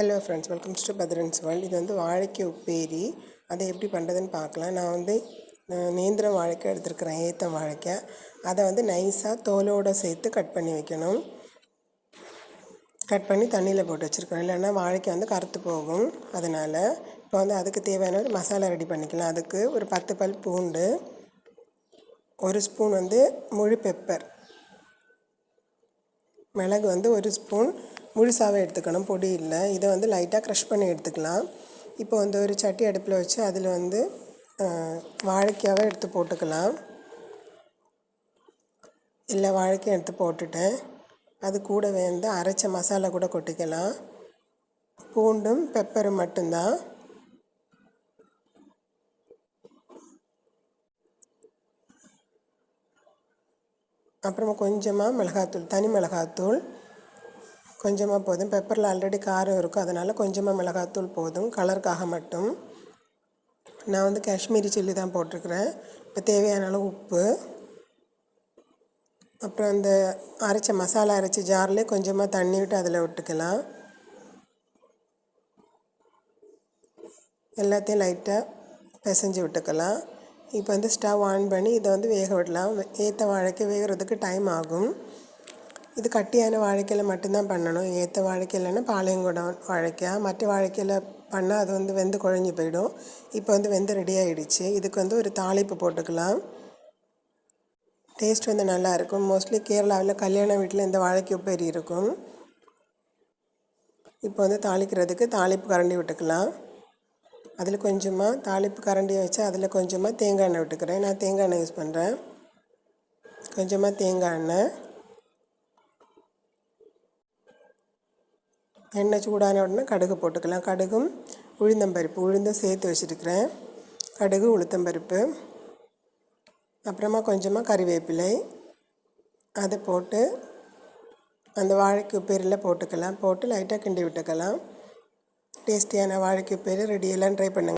Hello friends welcome to பத்ரன்ஸ் world இது வந்து வாழைக்கு உப்பேரி. அதை எப்படி பண்ணுறதுன்னு பார்க்கலாம். நான் வந்து நேந்திரம் வாழைக்காய் எடுத்துருக்கிறேன் ஏத்தம் வாழைக்காய் அதை வந்து நைஸாக தோலோடு சேர்த்து கட் பண்ணி வைக்கணும். கட் பண்ணி தண்ணியில் போட்டு வச்சுருக்கணும். இல்லைன்னா வாழைக்காய் வந்து கருத்து போகும். அதனால் இப்போ வந்து அதுக்கு தேவையான ஒரு மசாலா ரெடி பண்ணிக்கலாம். அதுக்கு ஒரு பத்து பல் பூண்டு ஒரு ஸ்பூன் வந்து முழு பெப்பர் மிளகு வந்து ஒரு ஸ்பூன் முழுசாகவே எடுத்துக்கணும் பொடி இல்லை. இதை வந்து லைட்டாக க்ரஷ் பண்ணி எடுத்துக்கலாம். இப்போ வந்து ஒரு சட்டி அடுப்பில் வச்சு அதில் வந்து அஹ், வாழைக்காவை எடுத்து போட்டுக்கலாம். எல்லா வாழைக்கும் எடுத்து போட்டுட்டேன். அது கூடவே வந்து அரைச்ச மசாலா கூட கொட்டிக்கலாம். பூண்டும் பெப்பரும் மட்டும்தான். அப்புறமா கொஞ்சமாக மிளகாத்தூள் தனி மிளகாத்தூள். கொஞ்சமாக போதும். பெப்பரில் ஆல்ரெடி காரம் இருக்கும். அதனால் கொஞ்சமாக மிளகாத்தூள் போதும். கலருக்காக மட்டும். நான் வந்து காஷ்மீரி சில்லி தான் போட்டிருக்கிறேன். இப்போ தேவையான அளவு உப்பு. அப்புறம் அந்த அரைச்ச மசாலா அரைச்ச ஜார்லேயே கொஞ்சமாக தண்ணி விட்டு அதில் விட்டுக்கலாம். எல்லாத்தையும் லைட்டாக பிசைஞ்சு விட்டுக்கலாம். இப்போ வந்து ஸ்டவ் ஆன் பண்ணி இதை வந்து வேக விடலாம். ஏற்ற வாழைக்கு வேகிறதுக்கு டைம் ஆகும். இது கட்டியான வாழைக்காயில் மட்டும்தான் பண்ணணும். ஏற்ற வாழைக்காயில்னா பாளையங்குடம் வாழைக்காய் மற்ற வாழைக்காயில் பண்ணால் அது வந்து வெந்து குழஞ்சி போயிடும். இப்போ வந்து வெந்து ரெடி ஆகிடுச்சு இதுக்கு வந்து ஒரு தாளிப்பு போட்டுக்கலாம். டேஸ்ட் வந்து நல்லாயிருக்கும் மோஸ்ட்லி கேரளாவில் கல்யாண வீட்டில் இந்த வாழைக்கு உப்பேரி இருக்கும். இப்போ வந்து தாளிக்கிறதுக்கு தாளிப்பு கரண்டி விட்டுக்கலாம். அதில் கொஞ்சமாக தாளிப்பு கரண்டியை வச்சு அதில் கொஞ்சமாக தேங்காய் எண்ணெய் விட்டுக்கிறேன். நான் தேங்காய் எண்ணெய் யூஸ் பண்ணுறேன் கொஞ்சமாக தேங்காய் எண்ணெய். எண்ணெய் சூடான உடனே கடுகு போட்டுக்கலாம். கடுகும் உளுந்தம்பருப்பு உளுந்தும் சேர்த்து வச்சுருக்கிறேன். கடுகு உளுத்தம்பருப்பு அப்புறமா கொஞ்சமாக கறிவேப்பிலை. அதை போட்டு அந்த வாழைக்கு உப்பேரியில் போட்டுக்கலாம். போட்டு லைட்டாக கிண்டி விட்டுக்கலாம். டேஸ்டியான வாழைக்கு பேர் ரெடியெல்லாம் ட்ரை பண்ணுங்கள்